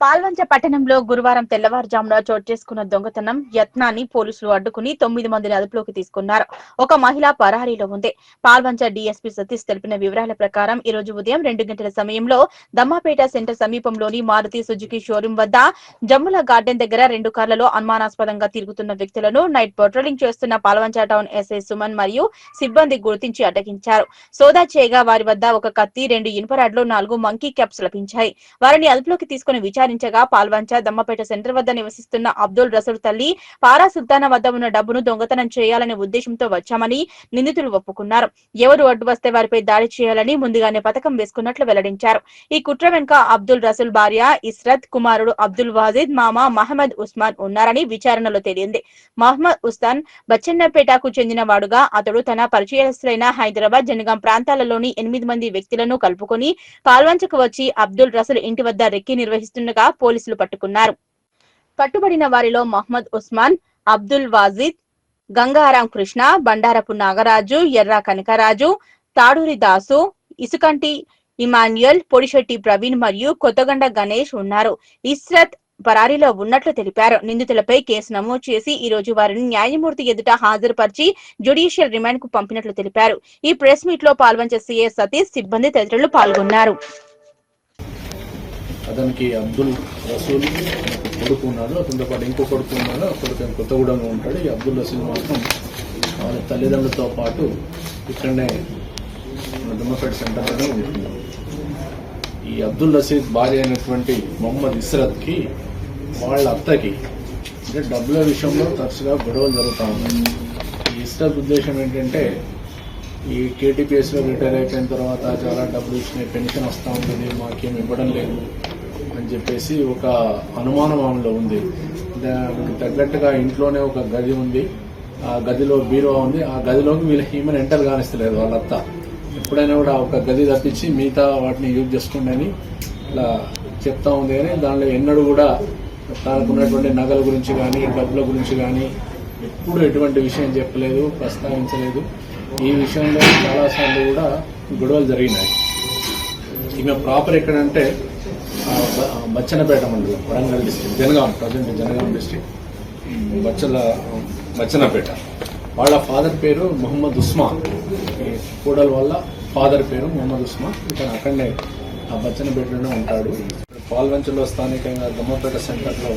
పాల్వంచ పట్టణంలో గురువారం తెల్లవారుజామున చోటు చేసుకున్న దొంగతనం యత్నాన్ని పోలీసులు అడ్డుకుని తొమ్మిది మందిని అదుపులోకి తీసుకున్నారు. ఒక మహిళ పరారీలో ఉంది. పాల్వంచ డీఎస్పీ సతీష్ తెలిపిన వివరాల ప్రకారం ఈ రోజు ఉదయం రెండు గంటల సమయంలో దమ్మాపేట సెంటర్ సమీపంలోని మారుతి సుజుకి షోరూం వద్ద జమ్ముల గార్డెన్ దగ్గర రెండు కార్లలో అనుమానాస్పదంగా తిరుగుతున్న వ్యక్తులను నైట్ పెట్రోలింగ్ చేస్తున్న పాల్వంచ టౌన్ ఎస్ఐ సుమన్ మరియు సిబ్బంది గుర్తించి అడ్డగించారు. సోదా చేయగా వారి వద్ద ఒక కత్తి రెండు ఇనుప రాడ్లు నాలుగు మంకీ క్యాప్స్ లభించాయి. వారిని అదుపులోకి తీసుకుని విచారించగా పాల్వంచ దమ్మపేట సెంటర్ వద్ద నివసిస్తున్న అబ్దుల్ రసూల్ తల్లి పారా సుల్తానా వద్ద ఉన్న డబ్బును దొంగతనం చేయాలనే ఉద్దేశంతో వచ్చామని నిందితులు ఒప్పుకున్నారు. ఎవరు అడ్డు వస్తే వారిపై దాడి చేయాలని ముందుగానే పథకం వేసుకున్నట్లు వెల్లడించారు. ఈ కుట్ర వెనుక అబ్దుల్ రసూల్ భార్య ఇస్రత్ కుమారుడు అబ్దుల్ వాజిద్ మామ మహమ్మద్ ఉస్మాన్ ఉన్నారని విచారణలో తేలింది. మహమ్మద్ ఉస్మాన్ బచ్చన్నపేటకు చెందిన వాడుగా అతడు తన పరిచయస్తులైన హైదరాబాద్ జనగాం ప్రాంతాలలోని ఎనిమిది మంది వ్యక్తులను కలుపుకొని పాల్వంచకు వచ్చి అబ్దుల్ రసూల్ ఇంటి వద్ద రెక్కి నిర్వహిస్తుండగా పోలీసులు పట్టుకున్నారు. పట్టుబడిన వారిలో మహమ్మద్ ఉస్మాన్ అబ్దుల్ వాజిద్ గంగారాం కృష్ణ బండారపు నాగరాజు ఎర్ర కనకరాజు తాడూరి దాసు ఇసుకంటి ఇమాన్యుయల్ పొడిశెట్టి ప్రవీణ్ మరియు కొత్తగండ గణేష్ ఉన్నారు. ఇస్రత్ పరారీలో ఉన్నట్లు తెలిపారు. నిందితులపై కేసు నమోదు చేసి ఈ రోజు వారిని న్యాయమూర్తి ఎదుట హాజరుపరిచి జ్యుడిషియల్ రిమాండ్కు పంపినట్లు తెలిపారు. ఈ ప్రెస్ మీట్లో పాల్గొంచే సీఎస్ సతీష్ సిబ్బంది తదితరులు పాల్గొన్నారు. అతనికి అబ్దుల్ రసూల్ కొడుకు ఉన్నాడు అతనితో పాటు ఇంకో కొడుకు ఉన్నాడు ఆ కొడుకు కొత్తగూడెంలో ఉంటాడు. ఈ అబ్దుల్ రసూల్ మాత్రం వాళ్ళ తల్లిదండ్రులతో పాటు ఇక్కడనే దుమ్మపేట సెంటర్లోనే ఉంటున్నాడు ఈ అబ్దుల్ రసీద్ భార్య అయినటువంటి మొహమ్మద్ ఇస్రత్కి వాళ్ళ అత్తకి అంటే డబ్బుల విషయంలో తరచుగా గొడవలు జరుగుతూ ఉన్నాయి. ఈ ఇస్రత్ ఉద్దేశం ఏంటంటే ఈ కేటీపీఎస్లో రిటైర్ అయిపోయిన తర్వాత చాలా డబ్బులు ఇచ్చినాయి పెన్షన్ వస్తూ ఉంటుంది మాకేం ఇవ్వడం లేదు. అని చెప్పేసి ఒక అనుమానం ఆమెలో ఉంది. దానికి తగ్గట్టుగా ఇంట్లోనే ఒక గది ఉంది. ఆ గదిలో బీరువా ఉంది. ఆ గదిలోకి వీళ్ళ ఈమెను ఎంటర్ కానిస్తలేదు వాళ్ళ అత్త ఎప్పుడైనా కూడా ఒక గది తప్పించి మిగతా వాటిని యూజ్ చేసుకోండి అని ఇట్లా చెప్తా ఉంది కానీ దానిలో ఎన్నడూ కూడా తనకున్నటువంటి నగల గురించి కానీ డబ్బుల గురించి కానీ ఎప్పుడు ఎటువంటి విషయం చెప్పలేదు ప్రస్తావించలేదు. ఈ విషయంలో చాలాసార్లు కూడా గొడవలు జరిగినాయి. ఈమె ప్రాపర్ ఎక్కడంటే బచ్చనపేట బచ్చన్నపేట మండలం Warangal district Jangaon present Jangaon district బచ్చల బచ్చన్నపేట. వాళ్ళ ఫాదర్ పేరు మొహమ్మద్ ఉస్మాన్. ఈ కూడల వల్ల ఫాదర్ పేరు మొహమ్మద్ ఉస్మాన్. ఇతను అక్కడనే ఆ బచ్చన్నపేటలోనే ఉంటాడు. పాల్వంచలో స్థానికంగా దమ్మపేట సెంటర్లో